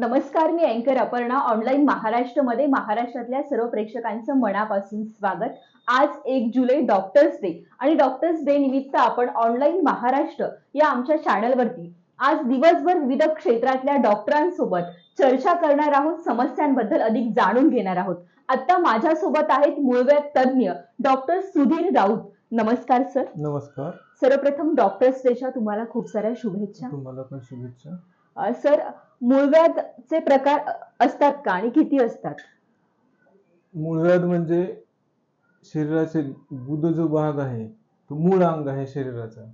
नमस्कार मी अँकर अपर्णा. ऑनलाईन महाराष्ट्रमध्ये महाराष्ट्रातल्या सर्व प्रेक्षकांचं मनापासून स्वागत. आज एक जुलै डॉक्टर्स डे आणि डॉक्टर्स डे निमित्त आपण ऑनलाईन महाराष्ट्र या आमच्या चॅनलवरती आज दिवसभर विविध क्षेत्रातल्या डॉक्टरांसोबत चर्चा करणार आहोत. समस्यांबद्दल अधिक जाणून घेणार आहोत. आता माझ्यासोबत आहेत मूळव्याध तज्ज्ञ डॉक्टर सुधीर राऊत. नमस्कार सर नमस्कार. सर्वप्रथम डॉक्टर्स डेच्या तुम्हाला खूप साऱ्या शुभेच्छा. तुम्हाला पण शुभेच्छा. सर मूळव्याधचे प्रकार असतात का आणि किती असतात? मूळव्याध म्हणजे शरीराचे गुद जो भाग आहे तो मूळ अंग आहे शरीराचा.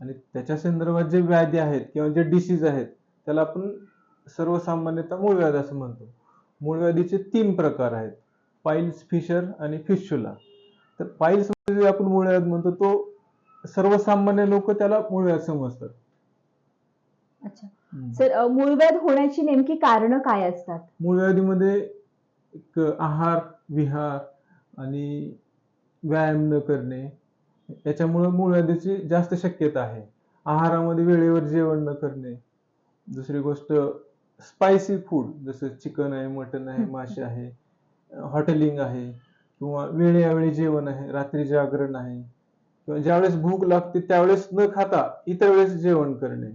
आणि त्याच्या संदर्भात जे व्याधी आहेत किंवा जे डिसीज आहेत त्याला आपण सर्वसामान्यतः मूळव्याध असं म्हणतो. मूळव्याधीचे तीन प्रकार आहेत पाईल्स फिशर आणि फिशुला. तर पाईल्समध्ये जे आपण मूळव्याध म्हणतो तो सर्वसामान्य लोक त्याला मूळव्याध समजतात. अच्छा. सर मूळव्याध होण्याची नेमकी कारण काय असतात? मूळव्याधीमध्ये एक आहार विहार आणि व्यायाम न करणे याच्यामुळे मूळव्याधीची जास्त शक्यता आहे. आहारामध्ये वेळेवर जेवण न करणे. दुसरी गोष्ट स्पायसी फूड जसं चिकन आहे मटन आहे. मासे आहे हॉटेलिंग आहे किंवा वेळेअवेळी जेवण आहे रात्री जागरण आहे किंवा ज्यावेळेस भूक लागते त्यावेळेस न खाता इतर वेळेस जेवण करणे.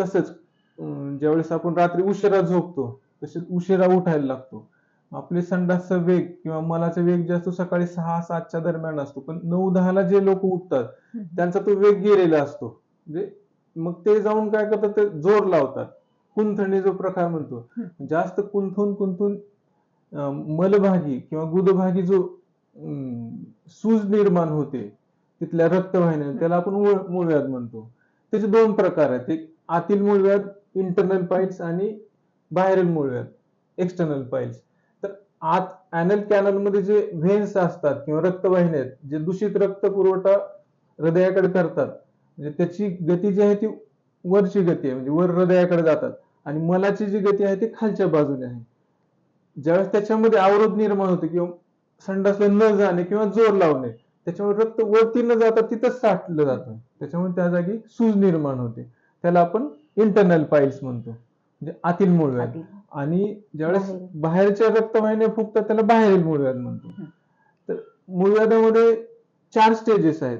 तसंच ज्यावेळेस आपण रात्री उशिरा झोपतो तसेच उशिरा उठायला लागतो. आपले संडासचा वेग किंवा मलाचा वेग जे असतो सकाळी सहा सातच्या दरम्यान असतो. पण नऊ दहाला जे लोक उठतात त्यांचा तो वेग गेलेला असतो. म्हणजे मग ते जाऊन काय करतात ते जोर लावतात. कुंथणी जो प्रकार म्हणतो जास्त कुंथून कुंथून मलभागी किंवा गुदभागी जो सूज निर्माण होते तिथल्या रक्तवाहिन्या त्याला आपण मूळ- मूळव्याध म्हणतो. त्याचे दोन प्रकार आहेत. एक आतील मूळव्याध इंटरनल पाईल्स आणि बाहेरील मूळव्याध एक्सटर्नल पाईल्स तर आत अॅनल कॅनलमध्ये जे व्हेन्स असतात किंवा रक्तवाहिन्या आहेत जे दूषित रक्त पुरवठा हृदयाकडे करतात म्हणजे त्याची गती जी आहे ती वरची गती आहे म्हणजे वर हृदयाकडे जातात. आणि मलाची जी गती आहे ती खालच्या बाजूने आहे. ज्यावेळेस त्याच्यामध्ये अवरोध निर्माण होते किंवा संडासला न जाणे किंवा जोर लावणे त्याच्यामुळे रक्त वरती न जाता तिथंच साठलं जातं. त्याच्यामुळे त्या जागी सूज निर्माण होते. त्याला आपण इंटरनल पाईल्स म्हणतो म्हणजे आतील मूळव्याध आतील. आणि ज्यावेळेस बाहेर. बाहेरच्या रक्तवाहिन्या फुगतात त्याला बाहेरील मूळव्याध म्हणतो हं. तर मूळव्याधामध्ये चार स्टेजेस आहेत.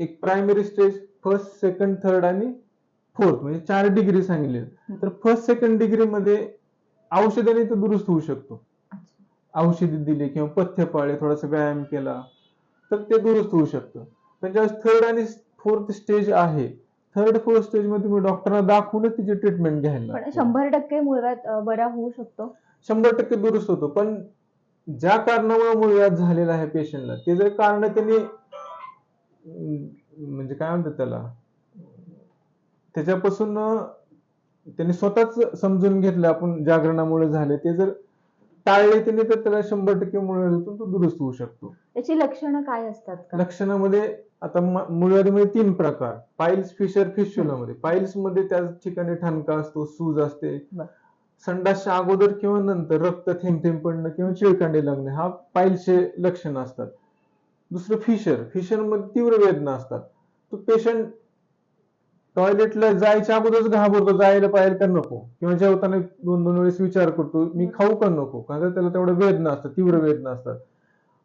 एक primary stage first second third आणि फोर्थ म्हणजे चार डिग्री सांगितले हं. तर फर्स्ट सेकंड डिग्री मध्ये औषधाने तो दुरुस्त होऊ शकतो अच्छा. औषधी दिली किंवा पथ्य पाळले थोडासा व्यायाम केला तर ते दुरुस्त होऊ शकतं पण ज्यावेळेस थर्ड आणि फोर्थ स्टेज आहे थर्ड फोर्थ स्टेजमध्ये तुम्ही डॉक्टरला दाखवूनच तिची ट्रीटमेंट घ्यायला पण. शंभर टक्के मूळव्याध अ, बरा होऊ शकतो. शंभर टक्के दुरुस्त होतो. पण ज्या कारणामुळे मूळव्याध झालेला आहे पेशंटला ते जर कारण त्यांनी म्हणजे काय म्हणतात त्याला त्याच्यापासून त्यांनी स्वतःच समजून घेतलं आपण जागरणामुळे झाले ते जर टाळले त्यांनी तर त्याला शंभर टक्के मूळव्याधीतून तो दुरुस्त होऊ शकतो. त्याची लक्षणं काय असतात लक्षणामध्ये आता मूळव्याधीमध्ये तीन प्रकार. पाईल्स फिशर फिशुला मध्ये पाईल्समध्ये त्या ठिकाणी ठणका असतो सूज असते. संडासच्या अगोदर किंवा नंतर रक्त थेंब थेंब पडणं किंवा चिळकांडे लागणे हा पाईल्सचे लक्षण असतात. दुसरं फिशर. फिशरमध्ये तीव्र वेदना असतात. तो पेशंट टॉयलेटला जायच्या अगोदरच घाबरतो जायला पाहिजे का नको? किंवा जेवताना दोन दोन वेळेस विचार करतो मी खाऊ का नको? कारण त्याला तेवढं वेदना असतात तीव्र वेदना असतात.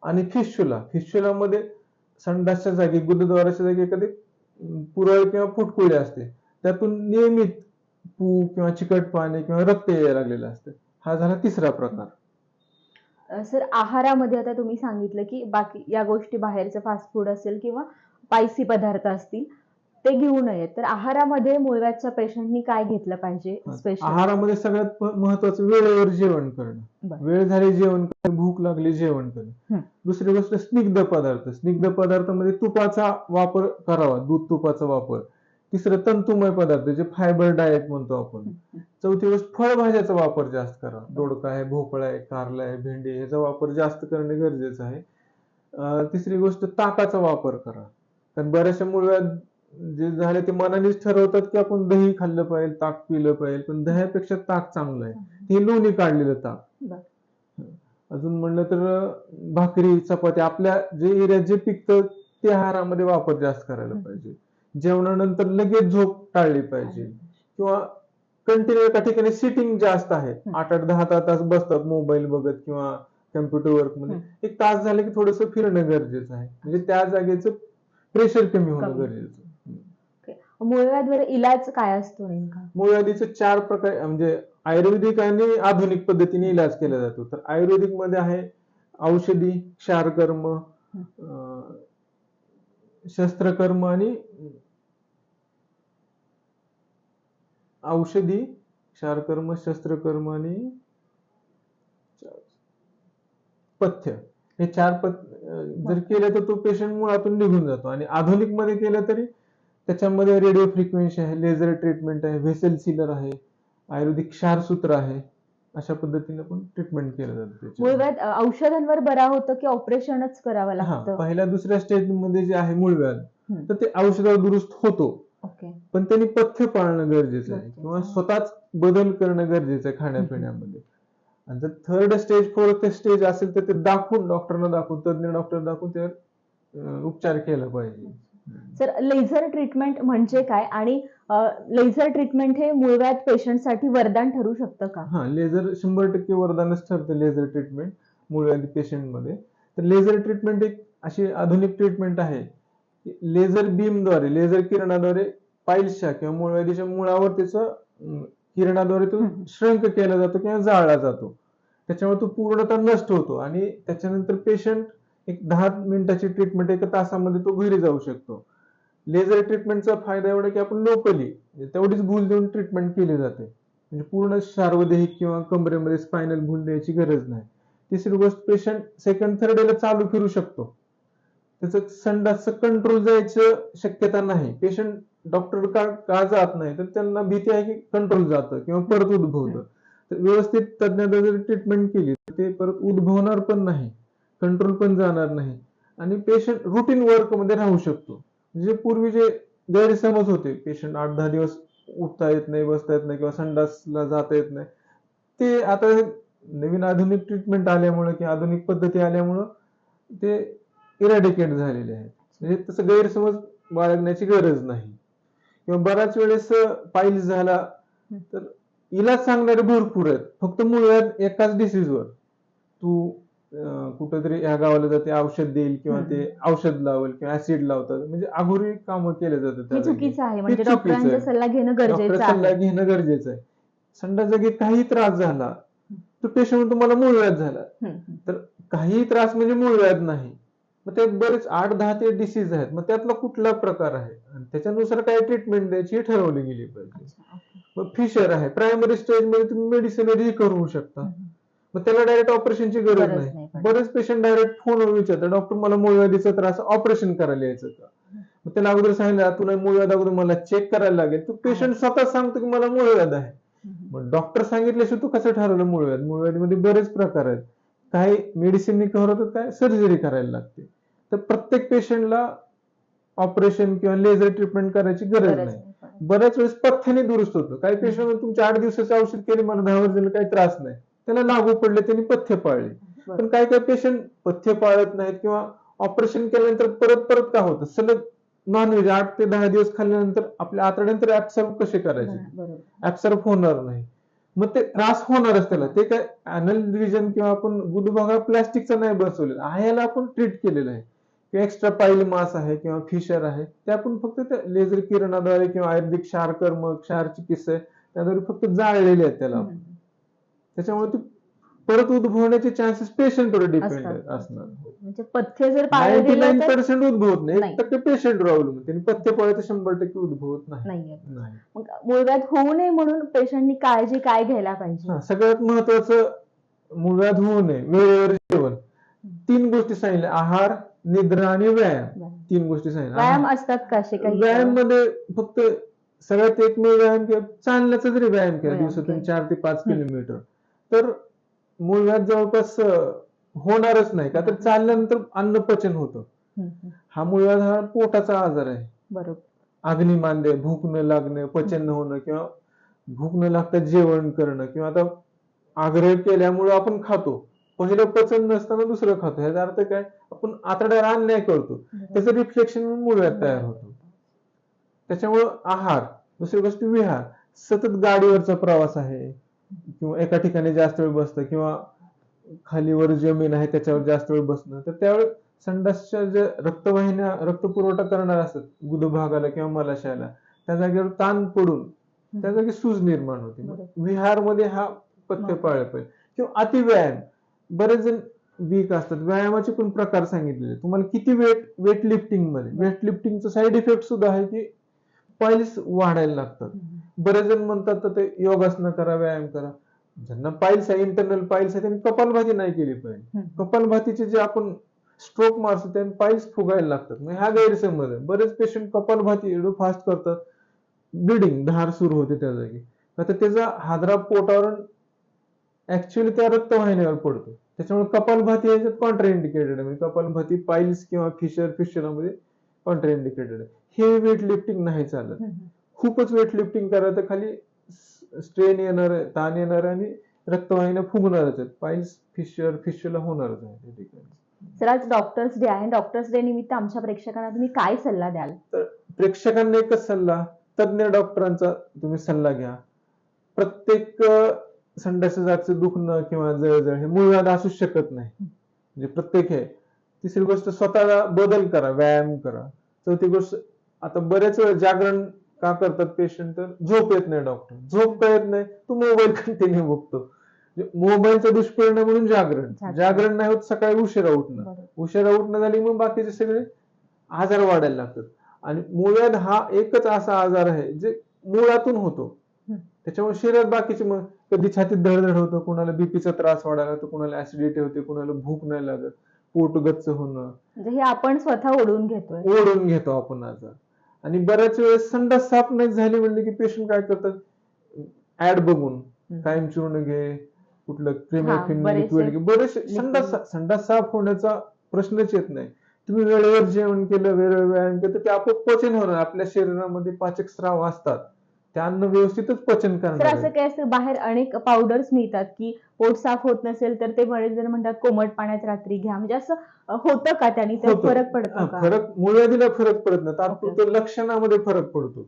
आणि फिशुला फिशुला मध्ये संडासच्या जागी गुरुद्वाराच्या जागी एखादी पुरळ किंवा फुटकुळे असते. त्यातून नियमित पू किंवा चिकट पाणी किंवा रक्त यायला लागलेलं असतं. हा झाला तिसरा प्रकार. सर आहारामध्ये आता तुम्ही सांगितलं की बाकी या गोष्टी बाहेरचं फास्ट फूड असेल किंवा स्पायसी पदार्थ असतील. ते घेऊ नयेत तर आहारामध्ये मूळव्याधच्या पेशंटनी काय घेतलं पाहिजे? स्पेशल आहारामध्ये सगळ्यात महत्वाचं वेळेवर जेवण करणं. बरं. वेळ झाली जेवण करणं भूक लागली जेवण करणं. दुसरी गोष्ट स्निग्ध पदार्थ. स्निग्ध पदार्थामध्ये तुपाचा वापर करावा दूध तुपाचा वापर. तिसरं तंतुमय पदार्थ जे फायबर डाएट म्हणतो आपण. चौथी गोष्ट फळभाज्याचा वापर जास्त करा दोडका आहे भोपळा आहे कारला आहे भेंडी आहे, याचा वापर जास्त करणे गरजेचं आहे. अं, तिसरी गोष्ट ताकाचा वापर करा कारण बऱ्याचशा मुळव्याध जे झाले ते मनानेच ठरवतात की आपण दही खाल्लं पाहिजे ताक पिलं पाहिजे पण दह्यापेक्षा ताक चांगलं आहे हे लोणी काढलेलं ताक. अजून म्हणलं तर भाकरी चपाती आपल्या जे एरियात जे पिकतं ते आहारामध्ये वापर जास्त करायला. पाहिजे जेवणानंतर लगेच झोप टाळली पाहिजे किंवा कंटिन्यू एका ठिकाणी सिटिंग जास्त आहे. आठ आठ दहा दहा तास बसतात मोबाईल बघत किंवा कम्प्युटर वर्कमध्ये. एक तास झाले की थोडस फिरणं गरजेचं आहे म्हणजे त्या जागेचं प्रेशर कमी होणं. गरजेचं आहे. मूळव्याधवर इलाज काय असतो नेमका? मूळव्याधीचे चार प्रकार म्हणजे आयुर्वेदिक आणि आधुनिक पद्धतीने इलाज केला जातो. तर आयुर्वेदिकमध्ये आहे औषधी क्षारकर्म शस्त्रकर्म आणि औषधी क्षारकर्म शस्त्रकर्म आणि पथ्य. हे चार पथ जर केले तर तो पेशंट मुळातून निघून जातो. आणि आधुनिकमध्ये केलं तरी त्याच्यामध्ये रेडिओ फ्रिक्वेन्सी आहे लेझर ट्रीटमेंट आहे व्हेसल सिलर आहे आयुर्वेदिक क्षारसूत्र आहे अशा पद्धतीने पण ट्रीटमेंट केलं जातं औषधांवर बरा होतं की ऑपरेशनच करावं हा लागतं? पहिल्या दुसऱ्या स्टेजमध्ये जे आहे मूळव्याध. तर ते औषधावर दुरुस्त होतो. पण त्यांनी पथ्य पाळणं गरजेचं आहे किंवा. स्वतःच बदल करणं गरजेचं आहे खाण्यापिण्यामध्ये. आणि जर थर्ड स्टेज फोर्थ स्टेज असेल तर ते दाखवून डॉक्टरना दाखवून तज्ञ डॉक्टर दाखवून त्यावर उपचार केला पाहिजे. सर लेझर ट्रीटमेंट म्हणजे काय? आणि लेझर ट्रीटमेंट हे मूळव्याध पेशंटसाठी वरदान ठरू शकतं का? हा लेझर शंभर टक्के वरदानच ठरतं लेझर ट्रीटमेंट मूळव्याधी पेशंटमध्ये तर लेझर ट्रीटमेंट एक अशी आधुनिक ट्रीटमेंट आहे. लेझर बीमद्वारे लेझर किरणाद्वारे पाईल्सच्या किंवा मूळव्याधीच्या मुळावर त्याचं किरणाद्वारे तो. श्रंक केला जातो किंवा जाळला जातो. त्याच्यामुळे तो पूर्णतः नष्ट होतो आणि त्याच्यानंतर पेशंट एक दहा मिनिटाची ट्रीटमेंट एका तासामध्ये तो घरी जाऊ शकतो. लेझर ट्रीटमेंटचा फायदा एवढा की आपण लोकली तेवढीच भूल देऊन ट्रीटमेंट केली जाते. म्हणजे पूर्ण सार्वदेहिक किंवा कमरेमध्ये स्पायनल भूल द्यायची गरज नाही. तिसरी गोष्ट पेशंट सेकंड थर्ड डेला चालू फिरू शकतो. त्याचं संडासचं कंट्रोल जायचं शक्यता नाही. पेशंट डॉक्टर का का जात नाही तर त्यांना भीती आहे की कंट्रोल जातं किंवा परत उद्भवतं. तर व्यवस्थित तज्ञांना जर ट्रीटमेंट केली तर ते परत उद्भवणार पण नाही. कंट्रोल पण जाणार नाही. आणि पेशंट रुटीन वर्कमध्ये राहू शकतो. म्हणजे पूर्वी जे गैरसमज होते पेशंट आठ दहा दिवस उठता येत नाही बसता येत नाही किंवा संडासला जाता येत नाही. ते आता नवीन आधुनिक ट्रीटमेंट आल्यामुळे किंवा आधुनिक पद्धती आल्यामुळं ते इरॅडिकेट झालेले आहेत. म्हणजे तसं गैरसमज बाळगण्याची गरज नाही. किंवा बऱ्याच वेळेस पाईल झाला तर इलाज सांगणारे भरपूर आहेत. फक्त मुळात एकाच डिसीजवर तू कुठेतरी ह्या गावाला जाते औषध देईल किंवा ते औषध लावेल किंवा ऍसिड लावतात. म्हणजे अगोदरी कामं केले जातात. चुकीचं आहे. म्हणजे. डॉक्टरांचा सल्ला घेणं गरजेचं सल्ला आहे. घेणं गरजेचं आहे. काही त्रास झाला तर पेशंट तुम्हाला मूळव्याध झाला. हम्म, हम्म. तर काही त्रास म्हणजे मूळव्याध नाही. मग ते बरेच आठ दहा ते डिसीज आहेत. मग त्यातला कुठला प्रकार आहे? आणि त्याच्यानुसार काय ट्रीटमेंट द्यायची हे ठरवली गेली पाहिजे. मग फिशर आहे. प्रायमरी स्टेजमध्ये तुम्ही मेडिसिन रिकव्हर होऊ शकता. मग त्याला डायरेक्ट ऑपरेशनची गरज गरज नाही. बरेच पेशंट डायरेक्ट फोनवर विचारतात डॉक्टर मला मूळव्याधीचा त्रास ऑपरेशन करायला यायचं का? मग त्याला अगोदर सांगितलं तुला मूळव्याध अगोदर मला चेक करायला लागेल. तो पेशंट स्वतः सांगतो की मला मूळव्याध आहे. मग डॉक्टर सांगितल्याशिवाय तू कसं ठरवलं मूळव्याध? मूळव्याधीमध्ये बरेच प्रकार आहेत. काही मेडिसिन कव्हर होतात काय सर्जरी करायला लागते. तर प्रत्येक पेशंटला ऑपरेशन किंवा लेझर ट्रीटमेंट करायची गरज नाही. बऱ्याच वेळेस पथ्याने दुरुस्त होतं. काही पेशंट तुमच्या आठ दिवसाचं औषध केले मला दहा वर्षाला काही त्रास नाही. त्याला लागू पडले त्यांनी पथ्य पाळले. पण काही काही पेशंट पथ्य पाळत नाहीत किंवा ऑपरेशन केल्यानंतर परत परत का होतं? सलग नॉनव्हेज आठ ते दहा दिवस खाल्ल्यानंतर आपल्या आतड्यानंतर ऍब्सॉर्ब कसे करायचे? ऍब्सॉर्ब होणार नाही. मग ते त्रास होणारच त्याला. ते काय अॅनल रिजन किंवा आपण गुदभागा प्लास्टिकचा नाही बसवलेला. आहे याला आपण ट्रीट केलेलं आहे. किंवा एक्स्ट्रा पाईल मास आहे किंवा फिशर आहे. ते आपण फक्त त्या लेझर किरणाद्वारे किंवा आयुर्वेदिक क्षारकर्म क्षार चिकित्सा त्याद्वारे फक्त जाळलेले आहेत त्याला. त्याच्यामुळे ते परत उद्भवण्याचे चान्सेस पेशंटवर डिपेंड. असणार. म्हणजे पथ्य जर नाईन्टी नाईन पर्सेंट उद्भवत नाही. एक टक्के पेशंटवर अवलंबून त्यांनी पथ्य पाळलं तर शंभर टक्के उद्भवत नाही. मग मूळव्याध होऊ नये म्हणून पेशंटनी काळजी काय घ्यायला पाहिजे? हा, सगळ्यात महत्वाचं मुळव्याध होऊ नये. वेळेवर जेवण. तीन गोष्टी सांगितल्या. आहार निद्रा आणि व्यायाम. तीन गोष्टी सांगितल्या. व्यायाम असतात का असे काही? व्यायाममध्ये फक्त सगळ्यात एकमेव व्यायाम किंवा चालण्याचा जरी व्यायाम केला दिवसातून केला. चार ते पाच. किलोमीटर. तर मूळव्याध जवळपास अं, होणारच नाही. का तर चालल्यानंतर अन्न पचन होतं. हा मूळव्याध हा पोटाचा आजार आहे. बरोबर. अग्निमांद्य भूक न लागणे पचन न होणं किंवा भूक न लागता जेवण करणं किंवा आता आग्रह केल्यामुळे आपण खातो. पहिलं पचन नसताना दुसरं खातो. ह्याचा अर्थ काय? आपण आतड्याला अन्याय करतो. त्याचं रिफ्लेक्शन मूळव्याध तयार होतं. त्याच्यामुळं आहार दुसरी गोष्ट विहार. सतत गाडीवरचा प्रवास आहे. किंवा एका ठिकाणी जास्त वेळ बसतं किंवा खालीवर जमीन आहे त्याच्यावर जास्त वेळ बसणं तर त्यावेळेस संडासच्या ज्या रक्तवाहिन्या रक्तपुरवठा करणार असतात गुदभागाला किंवा मलाशयाला त्या जागेवर ताण पडून त्या जागी सूज निर्माण होते. विहारमध्ये हा पथ्य महत्त्व. पाळलं पाहिजे. किंवा अतिव्यायाम. बरेच जण वीक असतात. व्यायामाचे पण प्रकार सांगितलेले तुम्हाला किती वेट वेट लिफ्टिंगमध्ये? वेट लिफ्टिंगचा साईड इफेक्ट सुद्धा आहे की पायल्स वाढायला लागतात. बरेच जण म्हणतात तर ते योगासनं करा व्यायाम करा. ज्यांना पायल्स आहे इंटरनल पायल्स आहे त्यांनी कपालभाती नाही केली पाहिजे. कपालभातीचे जे आपण स्ट्रोक मारतो त्यांनी पायल्स फुगायला लागतात. म्हणजे हा गैरसमज आहे. बरेच पेशंट कपालभाती एवढं फास्ट करतात. ब्लिडिंग धार सुरू होते त्या जागी. आता त्याचा हादरा पोटावर ऍक्च्युअली त्या रक्तवाहिन्यावर पडतो. त्याच्यामुळे कपालभाती याच्यात कॉन्ट्राइंडिकेटेड आहे. म्हणजे कपालभाती पायल्स किंवा फिशर फिशरमध्ये कॉन्ट्राइंडिकेटेड आहे. हे वेट लिफ्टिंग नाही चालत. खूपच वेट लिफ्टिंग करा तर खाली स्ट्रेन येणार आहे ताण येणार आहे आणि रक्तवाहिन्या फुगणारच आहेत. पायल्स फिशर फिशरला होणारच आहे ठिकाणी. सर आज डॉक्टर्स डे आहे. डॉक्टर्स डे निमित्त आमच्या प्रेक्षकांना तुम्ही काय सल्ला द्याल? प्रेक्षकांना एकच सल्ला तज्ञ डॉक्टरांचा तुम्ही सल्ला घ्या. प्रत्येक संडास जागचं दुखणं किंवा जळजळ हे मूळव्याध असू शकत नाही. म्हणजे प्रत्येक हे. तिसरी गोष्ट स्वतःला बदल करा व्यायाम करा. चौथी गोष्ट आता बरेच वेळ जागरण का करतात पेशंट तर? झोप येत नाही डॉक्टर झोप का येत नाही? तो मोबाईल कंटिन्यू बघतो. मोबाईलचा दुष्परिणाम म्हणून जागरण. जागरण. नाही होत सकाळी उशिरा उठणं. उशिरा उठणं झाली मग बाकीचे सगळे आजार वाढायला लागतात. आणि मूळव्याध हा एकच असा आजार आहे जे मुळातून होतो. त्याच्यामुळे शरीरात बाकीचे मग कधी छातीत धडधड होतं कुणाला बीपीचा त्रास वाढायला लागतो कुणाला ऍसिडिटी होते कुणाला भूक नाही लागत पोट गच्च होणं. म्हणजे हे आपण स्वतः ओढून घेतोय. ओढून घेतो आपण आजार. आणि बऱ्याच वेळेस संडास साफ नाही झाली म्हणले की पेशंट काय करतात? ऍड बघून. कायम चूर्ण घे कुठलं क्रिमेफिन लिक्विड घे. बरेचसे संडास संडास साफ होण्याचा प्रश्नच येत नाही. तुम्ही वेळेवर जेवण केलं वेळेवर व्यायाम केलं तर ते आपोआप पचन होणार. आपल्या शरीरामध्ये पाचक स्राव असतात. ते अन्न व्यवस्थितच पचन करणार असं आहे. काय असतं बाहेर अनेक पावडर्स मिळतात की पोट साफ होत नसेल तर ते बरेच जण म्हणतात कोमट पाण्यात रात्री घ्या. म्हणजे असं अ, होतं का त्याने? तर होतं. फरक पडतो हा, का? फरक मुळव्याधीला फरक पडत नाही. तात्पुरतं लक्षणामध्ये फरक पडतो.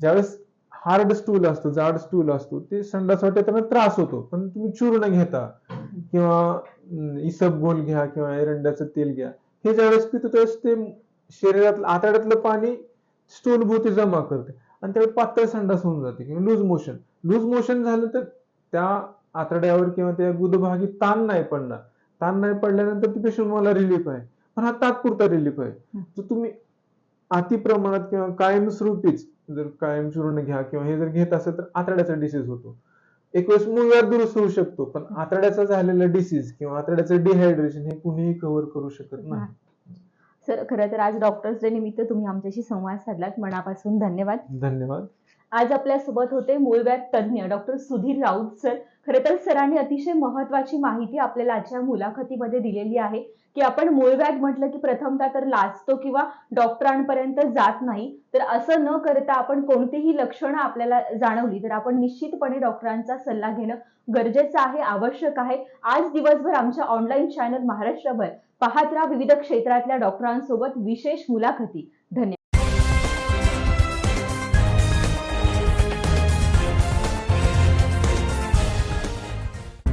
ज्यावेळेस हार्ड स्टूल असतो जाड स्टूल असतो ते संडास वाटेताना त्रास होतो. पण तुम्ही चूर्ण घेता किंवा अं, इसबगोल घ्या किंवा एरंड्याचं तेल घ्या. हे ज्यावेळेस पितो त्यावेळेस ते शरीरातलं आतड्यातलं पाणी स्टूल भोवती जमा करते. आणि त्यावेळेस पातळ संडास होऊन जाते किंवा लूज मोशन लूज मोशन झालं तर त्या आतड्यावर किंवा त्या गुदभागी ताण नाही पडणार. ताण नाही पडल्यानंतर ती पेशंट मला रिलीफ आहे. पण हा तात्पुरता रिलीफ आहे. तर तुम्ही अति प्रमाणात किंवा कायमस्वरूपीच जर कायम चूर्ण घ्या किंवा हे जर घेत असेल तर आतड्याचा डिसीज होतो. एक वेळेस मूळव्याध दुरुस्त होऊ शकतो पण आतड्याचा झालेला डिसीज किंवा आतड्याचं डिहायड्रेशन हे कुणीही कव्हर करू शकत नाही. सर खरं तर आज डॉक्टर्स डे निमित्त तुम्ही आमच्याशी संवाद साधलात. मनापासून धन्यवाद. धन्यवाद. आज आपल्यासोबत होते मूळव्याध तज्ज्ञ डॉक्टर सुधीर राऊत सर. खरं तर सरांनी अतिशय महत्वाची माहिती आपल्याला आजच्या मुलाखतीमध्ये दिलेली आहे की आपण मूळव्याध म्हटलं की प्रथमतः तर लाजतो किंवा डॉक्टरांपर्यंत जात नाही. तर असं न करता आपण कोणतीही लक्षणं आपल्याला जाणवली तर आपण निश्चितपणे डॉक्टरांचा सल्ला घेणं गरजेचं आहे आवश्यक आहे. आज दिवसभर आमच्या ऑनलाईन चॅनल महाराष्ट्रभर पाहत राहा विविध क्षेत्रातल्या डॉक्टरांसोबत विशेष मुलाखती. धन्यवाद.